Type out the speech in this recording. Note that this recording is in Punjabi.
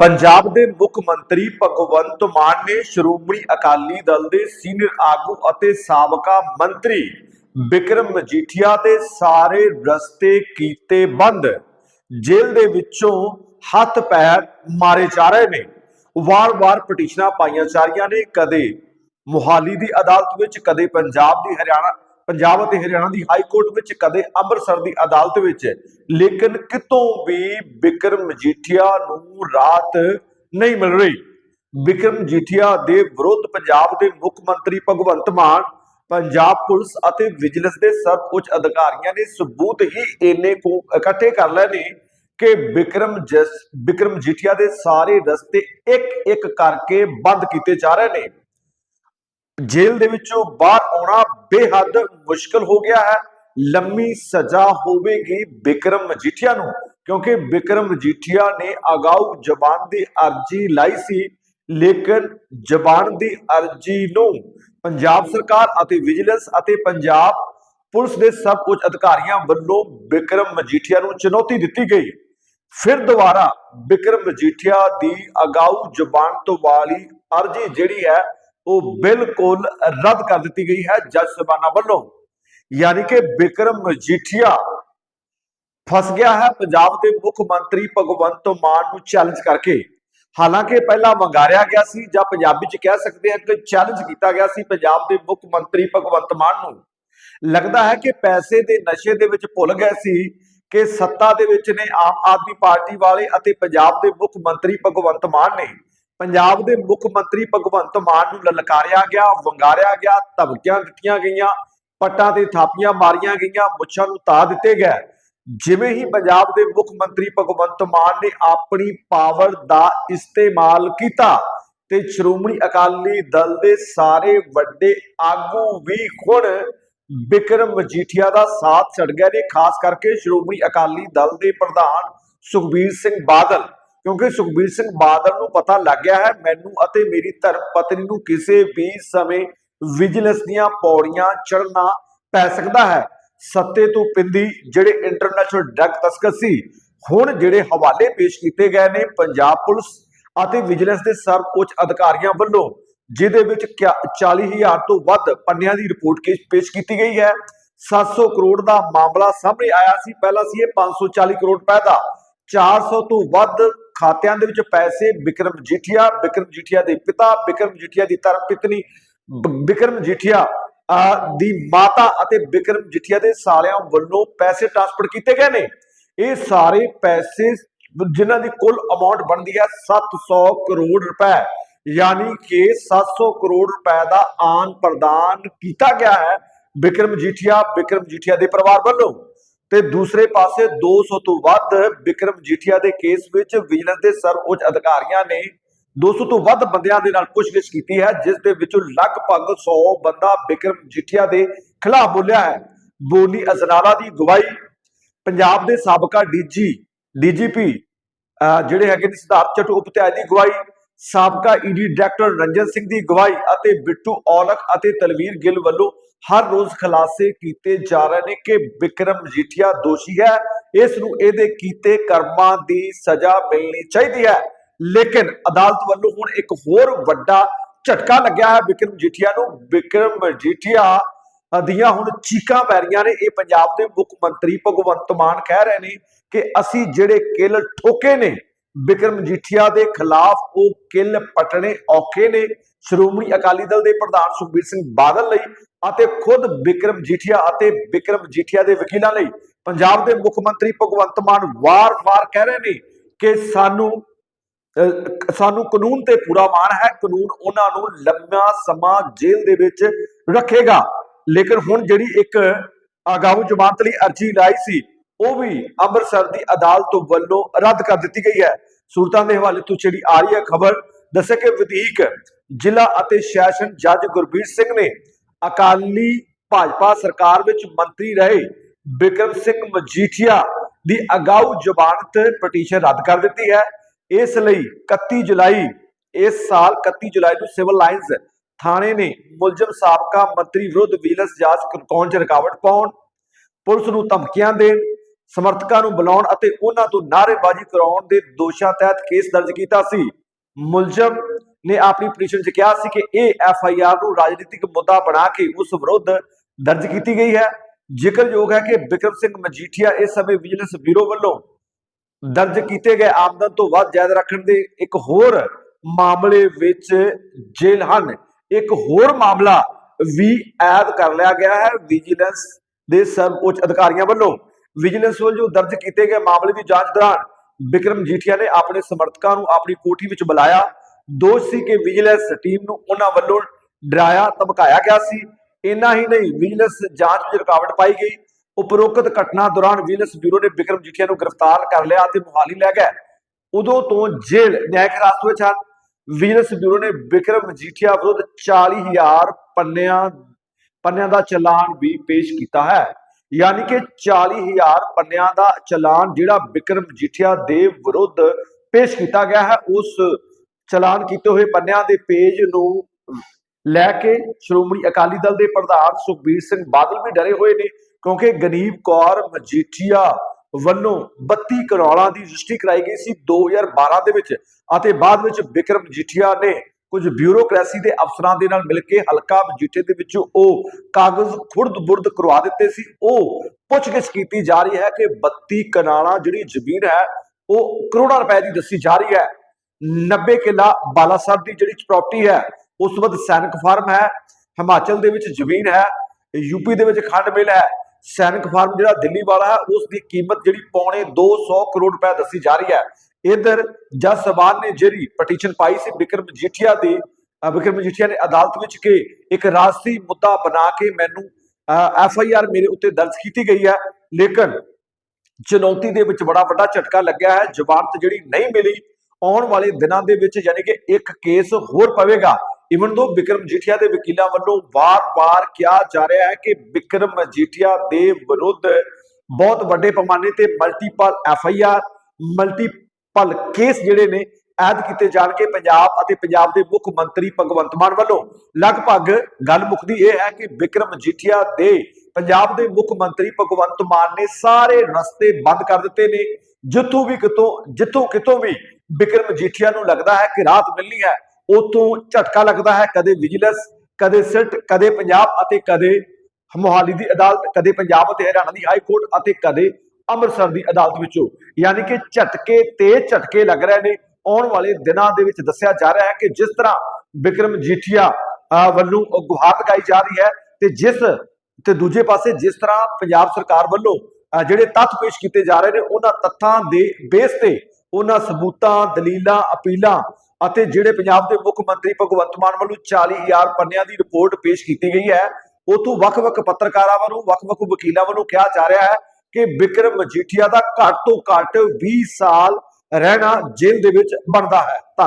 ਪੰਜਾਬ ਦੇ ਮੁੱਖ ਮੰਤਰੀ ਭਗਵੰਤ ਮਾਨ ਨੇ ਸ਼੍ਰੋਮਣੀ ਅਕਾਲੀ ਦਲ ਦੇ ਸੀਨੀਅਰ ਆਗੂ ਅਤੇ ਸਾਬਕਾ ਮੰਤਰੀ ਵਿਕਰਮ ਮਜੀਠੀਆ ਦੇ ਸਾਰੇ ਰਸਤੇ ਕੀਤੇ ਬੰਦ। ਜੇਲ੍ਹ ਦੇ ਵਿੱਚੋਂ ਹੱਥ ਪੈਰ ਮਾਰੇ ਜਾ ਰਹੇ ਨੇ। ਵਾਰ-ਵਾਰ ਪਟੀਸ਼ਨਾਂ ਪਾਈਆਂ ਜਾ ਰਹੀਆਂ ਨੇ। ਕਦੇ ਮੁਹਾਲੀ ਦੀ ਅਦਾਲਤ ਵਿੱਚ, ਕਦੇ ਪੰਜਾਬ ਦੀ ਹਰਿਆਣਾ ਪੰਜਾਬ ਅਤੇ ਹਰਿਆਣਾ ਦੀ ਹਾਈ ਕੋਰਟ ਵਿੱਚ ਕਦੇ ਅੰਮ੍ਰਿਤਸਰ ਦੀ ਅਦਾਲਤ ਵਿੱਚ, ਲੇਕਿਨ ਕਿਤੋਂ ਵੀ ਵਿਕਰਮ ਮਜੀਠੀਆ ਨੂੰ ਰਾਹਤ ਨਹੀਂ ਮਿਲ ਰਹੀ। ਵਿਕਰਮ ਮਜੀਠੀਆ ਦੇ ਵਿਰੁੱਧ ਪੰਜਾਬ ਦੇ ਮੁੱਖ ਮੰਤਰੀ ਭਗਵੰਤ ਮਾਨ, ਪੰਜਾਬ ਪੁਲਿਸ ਅਤੇ ਵਿਜੀਲੈਂਸ ਦੇ ਸਰਵਉੱਚ ਅਧਿਕਾਰੀਆਂ ਨੇ ਸਬੂਤ ਹੀ ਇੰਨੇ ਕੁ ਇਕੱਠੇ ਕਰ ਲਏ ਨੇ ਕਿ ਬਿਕਰਮ ਜਸ ਵਿਕਰਮ ਮਜੀਠੀਆ ਦੇ ਸਾਰੇ ਰਸਤੇ ਇੱਕ ਇੱਕ ਕਰਕੇ ਬੰਦ ਕੀਤੇ ਜਾ ਰਹੇ ਨੇ। ਜੇਲ੍ਹ ਦੇ ਵਿੱਚੋਂ ਬਾਹਰ ਆਉਣਾ ਬੇਹੱਦ ਮੁਸ਼ਕਲ ਹੋ ਗਿਆ ਹੈ। ਲੰਮੀ ਸਜ਼ਾ ਹੋਵੇਗੀ ਵਿਕਰਮ ਮਜੀਠੀਆ ਨੂੰ, ਕਿਉਂਕਿ ਵਿਕਰਮ ਮਜੀਠੀਆ ਨੇ ਅਗਾਊ ਜ਼ਬਾਨ ਦੀ ਅਰਜ਼ੀ ਲਾਈ ਸੀ, ਲੇਕਿਨ ਜ਼ਬਾਨ ਦੀ ਅਰਜ਼ੀ ਨੂੰ ਪੰਜਾਬ ਸਰਕਾਰ ਅਤੇ ਵਿਜੀਲੈਂਸ ਅਤੇ ਪੰਜਾਬ ਪੁਲਿਸ ਦੇ ਸਭ ਕੁਝ ਅਧਿਕਾਰੀਆਂ ਵੱਲੋਂ ਬਿਕਰਮ ਮਜੀਠੀਆ ਨੂੰ ਚੁਣੌਤੀ ਦਿੱਤੀ ਗਈ। ਫਿਰ ਦੁਬਾਰਾ ਬਿਕਰਮ ਮਜੀਠੀਆ ਦੀ ਅਗਾਊ ਜ਼ਬਾਨ ਤੋਂ ਵਾਲੀ ਅਰਜ਼ੀ ਜਿਹੜੀ ਹੈ ਉਹ ਬਿਲਕੁਲ ਰੱਦ ਕਰ ਦਿੱਤੀ ਗਈ ਹੈ ਜੱਜ ਸਬਾਨਾ ਵੱਲੋਂ। ਯਾਨੀ ਕਿ ਬਿਕਰਮ ਮਜੀਠੀਆ ਫਸ ਗਿਆ ਹੈ ਪੰਜਾਬ ਦੇ ਮੁੱਖ ਮੰਤਰੀ ਭਗਵੰਤ ਮਾਨ ਨੂੰ ਚੈਲੰਜ ਕਰਕੇ। ਹਾਲਾਂਕਿ ਪਹਿਲਾਂ ਵੰਗਾਰਿਆ ਗਿਆ ਸੀ ਜਾਂ ਪੰਜਾਬੀ ਚ ਕਹਿ ਸਕਦੇ ਹਾਂ ਕਿ ਚੈਲੰਜ ਕੀਤਾ ਗਿਆ ਸੀ ਪੰਜਾਬ ਦੇ ਮੁੱਖ ਮੰਤਰੀ ਭਗਵੰਤ ਮਾਨ ਨੂੰ। ਲੱਗਦਾ ਹੈ ਕਿ ਪੈਸੇ ਦੇ ਨਸ਼ੇ ਦੇ ਵਿੱਚ ਭੁੱਲ ਗਏ ਸੀ ਕਿ ਸੱਤਾ ਦੇ ਵਿੱਚ ਨੇ ਆਮ ਆਦਮੀ ਪਾਰਟੀ ਵਾਲੇ ਅਤੇ ਪੰਜਾਬ ਦੇ ਮੁੱਖ ਮੰਤਰੀ ਭਗਵੰਤ ਮਾਨ ਨੇ। ਪੰਜਾਬ ਦੇ ਮੁੱਖ ਮੰਤਰੀ ਭਗਵੰਤ ਮਾਨ ਨੂੰ ਲਲਕਾਰਿਆ ਗਿਆ, ਵੰਗਾਰਿਆ ਗਿਆ, ਧਮਕੀਆਂ ਦਿੱਤੀਆਂ ਗਈਆਂ, ਪੱਟਾਂ ਤੇ ਥਾਪੀਆਂ ਮਾਰੀਆਂ ਗਈਆਂ, ਮੁੱਛਾਂ ਨੂੰ ਤਾ ਦਿੱਤੇ ਗਏ। ਜਿਵੇਂ ਹੀ ਪੰਜਾਬ ਦੇ ਮੁੱਖ ਮੰਤਰੀ ਭਗਵੰਤ ਮਾਨ ਨੇ ਆਪਣੀ ਪਾਵਰ ਦਾ ਇਸਤੇਮਾਲ ਕੀਤਾ ਤੇ ਸ਼੍ਰੋਮਣੀ ਅਕਾਲੀ ਦਲ ਦੇ ਸਾਰੇ ਵੱਡੇ ਆਗੂ ਵੀ ਹੁਣ ਬਿਕਰਮ ਮਜੀਠੀਆ ਦਾ ਸਾਥ ਛੱਡ ਗਏ ਨੇ, ਖਾਸ ਕਰਕੇ ਸ਼੍ਰੋਮਣੀ ਅਕਾਲੀ ਦਲ ਦੇ ਪ੍ਰਧਾਨ ਸੁਖਬੀਰ ਸਿੰਘ ਬਾਦਲ। ਕਿਉਂਕਿ ਸੁਖਬੀਰ ਸਿੰਘ ਬਾਦਲ ਨੂੰ ਪਤਾ ਲੱਗ ਗਿਆ ਹੈ, ਮੈਨੂੰ ਅਤੇ ਮੇਰੀ ਧਰਮ ਪਤਨੀ ਨੂੰ ਕਿਸੇ ਵੀ ਸਮੇਂ ਵਿਜੀਲੈਂਸ ਦੀਆਂ ਪੌੜੀਆਂ ਚੜ੍ਹਨਾ ਪੈ ਸਕਦਾ ਹੈ। ਸੱਤੇ ਤੋਂ ਪਿੰਦੀ ਜਿਹੜੇ ਇੰਟਰਨੈਸ਼ਨਲ ਡਰੱਗ ਤਸਕਰ ਸੀ, ਹੁਣ ਜਿਹੜੇ ਹਵਾਲੇ ਪੇਸ਼ ਕੀਤੇ ਗਏ ਨੇ ਪੰਜਾਬ ਪੁਲਿਸ ਅਤੇ ਵਿਜੀਲੈਂਸ ਦੇ ਸਰਵਉੱਚ ਅਧਿਕਾਰੀਆਂ ਵੱਲੋਂ, ਜਿਹਦੇ ਵਿੱਚ ਕਿਆ- 40000 ਤੋਂ ਵੱਧ ਪੰਨਿਆਂ ਦੀ ਰਿਪੋਰਟ ਪੇਸ਼ ਕੀਤੀ ਗਈ ਹੈ। 700 ਕਰੋੜ ਦਾ ਮਾਮਲਾ ਸਾਹਮਣੇ ਆਇਆ ਸੀ, ਪਹਿਲਾਂ ਸੀ ਇਹ 540 ਕਰੋੜ ਰੁਪਏ ਦਾ। 400 ਤੋਂ ਵੱਧ ਖਾਤਿਆਂ ਦੇ ਵਿੱਚ ਪੈਸੇ ਵਿਕਰਮ ਜੀਠੀਆ ਵਿਕਰਮ ਜੀਠੀਆ ਦੇ ਪਿਤਾ ਵਿਕਰਮ ਜੀਠੀਆ ਦੀ ਧਰਮ ਪਤਨੀ ਵਿਕਰਮ ਜੀਠੀਆ ਦੀ ਮਾਤਾ ਅਤੇ ਵਿਕਰਮ ਜੀਠੀਆ ਦੇ ਸਾਲਿਆਂ ਵੱਲੋਂ ਪੈਸੇ ਟ੍ਰਾਂਸਫਰ ਕੀਤੇ ਗਏ ਨੇ। ਇਹ ਸਾਰੇ ਪੈਸੇ ਜਿਨ੍ਹਾਂ ਦੀ ਕੁੱਲ ਅਮਾਉਂਟ ਬਣਦੀ ਹੈ 700 ਕਰੋੜ ਰੁਪਏ, ਯਾਨੀ ਕਿ 700 ਕਰੋੜ ਰੁਪਏ ਦਾ ਆਨ ਪ੍ਰਦਾਨ ਕੀਤਾ ਗਿਆ ਹੈ ਵਿਕਰਮ ਜੀਠੀਆ ਵਿਕਰਮ ਜੀਠੀਆ ਦੇ ਪਰਿਵਾਰ ਵੱਲੋਂ। ਤੇ ਦੂਸਰੇ ਪਾਸੇ 200 ਤੋਂ ਵੱਧ ਵਿਕਰਮ ਜੀਠੀਆ ਦੇ ਕੇਸ ਵਿੱਚ ਵਿਜੀਲੈਂਸ ਦੇ ਸਰਵਉੱਚ ਅਧਿਕਾਰੀਆਂ ਨੇ 200 ਤੋਂ ਵੱਧ ਬੰਦਿਆਂ ਦੇ ਨਾਲ ਪੁੱਛਗਿੱਛ ਕੀਤੀ ਹੈ, ਜਿਸ ਦੇ ਵਿੱਚੋਂ ਲਗਭਗ 100 ਬੰਦਾ ਵਿਕਰਮ ਜੀਠੀਆ ਦੇ ਖਿਲਾਫ ਬੋਲਿਆ ਹੈ। ਬੋਨੀ ਅਜ਼ਨਾਲਾ ਦੀ ਗਵਾਹੀ ਪੰਜਾਬ ਦੇ ਸਾਬਕਾ ਡੀਜੀ, ਡੀਜੀਪੀ ਜਿਹੜੇ ਹੈਗੇ ਨੇ ਸਿਧਾਰਥ ਚਟੂ ਦੀ ਗਵਾਹੀ, ਸਾਬਕਾ ਈਡੀ ਡਾਇਰੈਕਟਰ ਰੰਜਨ ਸਿੰਘ ਦੀ ਗਵਾਹੀ ਅਤੇ ਬਿੱਟੂ ਔਲਖ ਅਤੇ ਤਲਵੀਰ ਗਿੱਲ ਵੱਲੋਂ ਹਰ ਰੋਜ਼ ਖੁਲਾਸੇ ਕੀਤੇ ਜਾ ਰਹੇ ਨੇ ਕਿ ਵਿਕਰਮ ਮਜੀਠੀਆ ਦੋਸ਼ੀ ਹੈ। ਇਸ ਨੂੰ ਇਹਦੇ ਕੀਤੇ ਕਰਮਾਂ ਦੀ ਸਜ਼ਾ ਮਿਲਣੀ ਚਾਹੀਦੀ ਹੈ। ਲੇਕਿਨ ਅਦਾਲਤ ਵੱਲੋਂ ਹੁਣ ਇੱਕ ਹੋਰ ਵੱਡਾ ਝਟਕਾ ਲੱਗਿਆ ਹੈ ਵਿਕਰਮ ਮਜੀਠੀਆ ਨੂੰ। ਵਿਕਰਮ ਮਜੀਠੀਆ ਦੀਆਂ ਹੁਣ ਚੀਕਾਂ ਪੈ ਰਹੀਆਂ ਨੇ। ਇਹ ਪੰਜਾਬ ਦੇ ਮੁੱਖ ਮੰਤਰੀ ਭਗਵੰਤ ਮਾਨ ਕਹਿ ਰਹੇ ਨੇ ਕਿ ਅਸੀਂ ਜਿਹੜੇ ਕਿੱਲ ਠੋਕੇ ਨੇ ਵਿਕਰਮ ਜੀਠੀਆ ਦੇ ਖਿਲਾਫ ਉਹ ਕਿੱਲ ਪਟਣੇ ਔਖੇ ਨੇ। ਸ਼੍ਰੋਮਣੀ ਅਕਾਲੀ ਦਲ ਦੇ ਪ੍ਰਧਾਨ ਸੁਖਬੀਰ ਸਿੰਘ ਬਾਦਲ ਲਈ ਅਤੇ ਖੁਦ ਵਿਕਰਮ ਜੀਠੀਆ ਅਤੇ ਵਿਕਰਮ ਜੀਠੀਆ ਦੇ ਵਕੀਲਾਂ ਲਈ ਪੰਜਾਬ ਦੇ ਮੁੱਖ ਮੰਤਰੀ ਭਗਵੰਤ ਮਾਨ ਵਾਰ-ਵਾਰ ਕਹਿ ਰਹੇ ਨੇ ਕਿ ਸਾਨੂੰ ਸਾਨੂੰ ਕਾਨੂੰਨ ਤੇ ਪੂਰਾ ਮਾਣ ਹੈ। ਕਾਨੂੰਨ ਉਹਨਾਂ ਨੂੰ ਲੰਮਾ ਸਮਾਂ ਜੇਲ੍ਹ ਦੇ ਵਿੱਚ ਰੱਖੇਗਾ। ਲੇਕਿਨ ਹੁਣ ਜਿਹੜੀ ਇੱਕ ਅਗਾਊ ਜ਼ਮਾਨਤ ਲਈ ਅਰਜ਼ੀ ਲਾਈ ਸੀ ਉਹ ਵੀ ਅੰਮ੍ਰਿਤਸਰ ਦੀ ਅਦਾਲਤ ਵੱਲੋਂ ਰੱਦ ਕਰ ਦਿੱਤੀ ਗਈ ਹੈ। ਸੂਰਤਾਂ ਦੇ ਹਵਾਲੇ ਤੋਂ ਜਿਹੜੀ ਆ ਰਹੀ ਹੈ ਖਬਰ ਦੱਸਿਆ ਕਿ ਵਧੀਕ ਜ਼ਿਲ੍ਹਾ ਅਤੇ ਸੈਸ਼ਨ ਜੱਜ ਗੁਰਬੀਰ ਸਿੰਘ ਨੇ ਅਕਾਲੀ ਭਾਜਪਾ ਸਰਕਾਰ ਵਿੱਚ ਮੰਤਰੀ ਰਹੇ ਬਿਕਰਮ ਸਿੰਘ ਮਜੀਠੀਆ ਦੀ ਅਗਾਊ ਜ਼ਮਾਨਤ ਪਟੀਸ਼ਨ ਰੱਦ ਕਰ ਦਿੱਤੀ ਹੈ। ਇਸ ਲਈ 31 ਜੁਲਾਈ, ਇਸ ਸਾਲ 31 ਜੁਲਾਈ ਨੂੰ ਸਿਵਲ ਲਾਈਨਸ ਥਾਣੇ ਨੇ ਮੁਲਜ਼ਮ ਸਾਬਕਾ ਮੰਤਰੀ ਵਿਰੁੱਧ ਵਿਜੀਲੈਂਸ ਜਾਂਚ ਕਰਾਉਣ 'ਚ ਰੁਕਾਵਟ ਪਾਉਣ, ਪੁਲਿਸ ਨੂੰ ਧਮਕੀਆਂ ਦੇਣ ਸਮਰਥਕਾਂ ਨੂੰ ਬੁਲਾਉਣ ਅਤੇ ਉਹਨਾਂ ਤੋਂ ਨਾਅਰੇਬਾਜ਼ੀ ਕਰਾਉਣ ਦੇ ਦੋਸ਼ਾਂ ਤਹਿਤ ਕੇਸ ਦਰਜ ਕੀਤਾ ਸੀ। ਮੁਲਜ਼ਮ ਨੇ ਆਪਣੀ ਪਟੀਸ਼ਨ 'ਚ ਕਿਹਾ ਸੀ ਕਿ ਇਹ ਐਫ ਆਈ ਆਰ ਨੂੰ ਰਾਜਨੀਤਿਕ ਮੁੱਦਾ ਬਣਾ ਕੇ ਉਸ ਵਿਰੁੱਧ ਦਰਜ ਕੀਤੀ ਗਈ ਹੈ। ਜ਼ਿਕਰਯੋਗ ਹੈ ਕਿ ਬਿਕਰਮ ਸਿੰਘ ਮਜੀਠੀਆ ਇਸ ਸਮੇਂ ਵਿਜੀਲੈਂਸ ਬਿਊਰੋ ਵੱਲੋਂ ਦਰਜ ਕੀਤੇ ਗਏ ਆਮਦਨ ਤੋਂ ਵੱਧ ਜਾਇਦ ਰੱਖਣ ਦੇ ਇੱਕ ਹੋਰ ਮਾਮਲੇ ਵਿੱਚ ਜੇਲ੍ਹ ਹਨ। ਇੱਕ ਹੋਰ ਮਾਮਲਾ ਵੀ ਐਦ ਕਰ ਲਿਆ ਗਿਆ ਹੈ। ਵਿਜੀਲੈਂਸ ਦੇ ਸਰਵ ਉੱਚ ਅਧਿਕਾਰੀਆਂ ਵੱਲੋਂ ਵਿਜੀਲੈਂਸ ਵੱਲੋਂ ਦਰਜ ਕੀਤੇ ਗਏ ਮਾਮਲੇ ਦੀ ਜਾਂਚ ਦੌਰਾਨ ਬਿਕਰਮ ਜੀਠੀਆ ਨੇ ਆਪਣੇ ਸਮਰਥਕਾਂ ਨੂੰ ਆਪਣੀ ਕੋਠੀ ਵਿੱਚ ਬੁਲਾਇਆ। ਦੋਸ਼ ਸੀ ਕਿ ਵਿਜੀਲੈਂਸ ਟੀਮ ਨੂੰ ਉਹਨਾਂ ਵੱਲੋਂ ਡਰਾਇਆ, ਧਮਕਾਇਆ ਗਿਆ ਸੀ। ਇੰਨਾ ਹੀ ਨਹੀਂ ਵਿਜੀਲੈਂਸ ਜਾਂਚ ਵਿੱਚ ਰੁਕਾਵਟ ਪਾਈ ਗਈ। ਉਪਰੋਕਤ ਘਟਨਾ ਦੌਰਾਨ ਵਿਜੀਲੈਂਸ ਬਿਊਰੋ ਨੇ ਬਿਕਰਮ ਜੀਠੀਆ ਨੂੰ ਗ੍ਰਿਫਤਾਰ ਕਰ ਲਿਆ ਅਤੇ ਮੁਹਾਲੀ ਲੈ ਗਿਆ ਉਦੋਂ ਤੋਂ ਜੇਲ੍ਹ ਨਿਆਇਕ ਹਿਰਾਸਤ ਵਿੱਚ ਹਨ। ਵਿਜੀਲੈਂਸ ਬਿਊਰੋ ਨੇ ਬਿਕਰਮ ਜੀਠੀਆ ਵਿਰੁੱਧ 40000 ਪੰਨਿਆਂ ਪੰਨਿਆਂ ਦਾ ਚਲਾਨ ਵੀ ਪੇਸ਼ ਕੀਤਾ ਹੈ। ਯਾਨੀ ਕਿ 40000 ਪੰਨਿਆਂ ਦਾ ਚਲਾਨ ਜਿਹੜਾ ਬਿਕਰਮ ਜੀਠੀਆ ਦੇ ਵਿਰੁੱਧ ਪੇਸ਼ ਕੀਤਾ ਗਿਆ ਹੈ, ਉਸ ਚਲਾਨ ਕੀਤੇ ਹੋਏ ਪੰਨਿਆਂ ਦੇ ਪੇਜ ਨੂੰ ਲੈ ਕੇ ਸ਼੍ਰੋਮਣੀ ਅਕਾਲੀ ਦਲ ਦੇ ਪ੍ਰਧਾਨ ਸੁਖਬੀਰ ਸਿੰਘ ਬਾਦਲ ਵੀ ਡਰੇ ਹੋਏ ਨੇ, ਕਿਉਂਕਿ ਗਨੀਬ ਕੌਰ ਮਜੀਠੀਆ ਵੱਲੋਂ 32 ਕਰੋੜਾਂ ਦੀ ਰਜਿਸਟਰੀ ਕਰਾਈ ਗਈ ਸੀ 2012 ਦੇ ਵਿੱਚ ਅਤੇ ਬਾਅਦ ਵਿੱਚ ਬਿਕਰਮ ਮਜੀਠੀਆ ਨੇ ਕੁਝ ਬਿਊਰੋਕ੍ਰੇਸੀ ਦੇ ਅਫਸਰਾਂ ਦੇ ਨਾਲ ਮਿਲ ਕੇ ਹਲਕਾ ਮਜੀਠੇ ਦੇ ਵਿੱਚ ਉਹ ਕਾਗਜ਼ ਖੁਰਦ-ਬੁਰਦ ਕਰਵਾ ਦਿੱਤੇ ਸੀ। ਉਹ ਪੁੱਛਗਿੱਛ ਕੀਤੀ ਜਾ ਰਹੀ ਹੈ ਕਿ 32 ਕਨਾਲਾਂ ਜਿਹੜੀ ਜ਼ਮੀਨ ਹੈ, ਉਹ ਕਰੋੜਾਂ ਰੁਪਏ ਦੀ ਦੱਸੀ ਜਾ ਰਹੀ ਹੈ। 90 ਕਿੱਲਾ ਬਾਲਾਸਰ ਦੀ ਜਿਹੜੀ ਪ੍ਰਾਪਰਟੀ ਹੈ, ਉਸ ਤੋਂ ਬਾਅਦ ਸੈਨਿਕ ਫਾਰਮ ਹੈ, ਹਿਮਾਚਲ ਦੇ ਵਿੱਚ ਜ਼ਮੀਨ ਹੈ ਯੂਪੀ ਦੇ ਵਿੱਚ ਖੰਡ ਮਿਲ ਹੈ। ਸੈਨਿਕ ਫਾਰਮ ਜਿਹੜਾ ਦਿੱਲੀ ਵਾਲਾ ਹੈ, ਉਸ ਦੀ ਕੀਮਤ ਜਿਹੜੀ ਪੌਣੇ 200 ਕਰੋੜ ਰੁਪਏ ਦੱਸੀ ਜਾ ਰਹੀ ਹੈ। ਇਧਰ ਜੱਜ ਸਬਾਨ ਨੇ ਜਿਹੜੀ ਪਟੀਸ਼ਨ ਪਾਈ ਸੀ ਬਿਕਰਮ ਮਜੀਠੀਆ ਦੀ, ਅਹ ਬਿਕਰਮ ਨੇ ਅਦਾਲਤ ਵਿੱਚ ਕਿ ਇੱਕ ਰਾਜਸੀ ਮੁੱਦਾ ਬਣਾ ਕੇ ਮੈਨੂੰ ਐਫ ਆਈ ਆਰ ਮੇਰੇ ਉੱਤੇ ਦਰਜ ਕੀਤੀ ਗਈ ਹੈ, ਲੇਕਿਨ ਚੁਣੌਤੀ ਦੇ ਵਿੱਚ ਬੜਾ ਵੱਡਾ ਝਟਕਾ ਲੱਗਿਆ ਹੈ ਜ਼ਮਾਨਤ ਜਿਹੜੀ ਨਹੀਂ ਮਿਲੀ, ਆਉਣ ਵਾਲੇ ਦਿਨਾਂ ਦੇ ਵਿੱਚ ਯਾਨੀ ਕਿ ਇੱਕ ਕੇਸ ਹੋਰ ਪਵੇਗਾ। ਇਵਨ ਦੋ ਬਿਕਰਮ ਜੀਠੀਆ ਦੇ ਵਕੀਲਾਂ ਵੱਲੋਂ ਵਾਰ-ਵਾਰ ਕਿਹਾ ਜਾ ਰਿਹਾ ਹੈ ਕਿ ਬਿਕਰਮ ਜੀਠੀਆ ਦੇ ਵਿਰੁੱਧ ਬਹੁਤ ਵੱਡੇ ਪੈਮਾਨੇ ਤੇ multiple F I R multi multiple case ਜਿਹੜੇ ਨੇ ਐਡ ਕੀਤੇ ਜਾਣਗੇ ਪੰਜਾਬ ਅਤੇ ਪੰਜਾਬ ਦੇ ਮੁੱਖ ਮੰਤਰੀ ਭਗਵੰਤ ਮਾਨ ਵੱਲੋਂ। ਲਗਭਗ ਗੱਲ ਮੁੱਕਦੀ ਇਹ ਹੈ ਕਿ ਬਿਕਰਮ ਜੀਠੀਆ ਦੇ ਪੰਜਾਬ ਦੇ ਮੁੱਖ ਮੰਤਰੀ ਭਗਵੰਤ ਮਾਨ ਨੇ ਸਾਰੇ ਰਸਤੇ ਬੰਦ ਕਰ ਦਿੱਤੇ ਨੇ। ਜਿੱਥੋਂ ਵੀ ਕਿਤੋਂ, ਜਿੱਥੋਂ ਕਿਤੋਂ ਵੀ ਬਿਕਰਮ ਜੀਠੀਆ ਨੂੰ ਲੱਗਦਾ ਹੈ ਕਿ ਰਾਤ ਮਿਲਣੀ ਹੈ, ਉਤੋਂ ਝਟਕਾ ਲੱਗਦਾ ਹੈ, ਕਦੇ ਵਿਜੀਲੈਂਸ, ਕਦੇ ਸਿਲਟ ਕਦੇ ਪੰਜਾਬ ਅਤੇ ਕਦੇ ਮੋਹਾਲੀ ਦੀ ਅਦਾਲਤ, ਕਦੇ ਪੰਜਾਬ ਅਤੇ ਹਰਿਆਣਾ ਦੀ ਹਾਈ ਕੋਰਟ ਅਤੇ ਕਦੇ ਅੰਮ੍ਰਿਤਸਰ ਦੀ ਅਦਾਲਤ ਵਿੱਚੋਂ। ਯਾਨੀ ਕਿ ਝਟਕੇ ਤੇ ਝਟਕੇ ਲੱਗ ਰਹੇ ਨੇ। ਆਉਣ ਵਾਲੇ ਦਿਨਾਂ ਦੇ ਵਿੱਚ ਦੱਸਿਆ ਜਾ ਰਿਹਾ ਹੈ ਕਿ ਜਿਸ ਤਰ੍ਹਾਂ ਬਿਕਰਮ ਜੀਠੀਆ ਵੱਲੋਂ ਗੁਹਾਰ ਲਗਾਈ ਜਾ ਰਹੀ ਹੈ ਤੇ ਜਿਸ ਤੇ ਦੂਜੇ ਪਾਸੇ ਜਿਸ ਤਰ੍ਹਾਂ ਪੰਜਾਬ ਸਰਕਾਰ ਵੱਲੋਂ ਜਿਹੜੇ ਤੱਥ ਪੇਸ਼ ਕੀਤੇ ਜਾ ਰਹੇ ਨੇ, ਉਹਨਾਂ ਤੱਥਾਂ ਦੇ ਬੇਸ ਤੇ ਉਹਨਾਂ ਸਬੂਤਾਂ, ਦਲੀਲਾਂ, ਅਪੀਲਾਂ ਅਤੇ ਜਿਹੜੇ ਪੰਜਾਬ ਦੇ ਮੁੱਖ ਮੰਤਰੀ ਭਗਵੰਤ ਮਾਨ ਵੱਲੋਂ 40000 ਪੰਨਿਆਂ ਦੀ ਰਿਪੋਰਟ ਪੇਸ਼ ਕੀਤੀ ਗਈ ਹੈ ਉਤੋਂ ਵੱਖ-ਵੱਖ ਪੱਤਰਕਾਰਾਂ ਵੱਲੋਂ, ਵੱਖ-ਵੱਖ ਵਕੀਲਾਂ ਵੱਲੋਂ ਕਿਹਾ ਜਾ ਰਿਹਾ ਹੈ ਕਿ ਬਿਕਰਮ ਮਜੀਠੀਆ ਦਾ ਘੱਟ ਤੋਂ ਘੱਟ 20 ਸਾਲ ਰਹਿਣਾ ਜੇਲ੍ਹ ਦੇ ਵਿੱਚ ਬਣਦਾ ਹੈ। ਧੰਨਵਾਦ।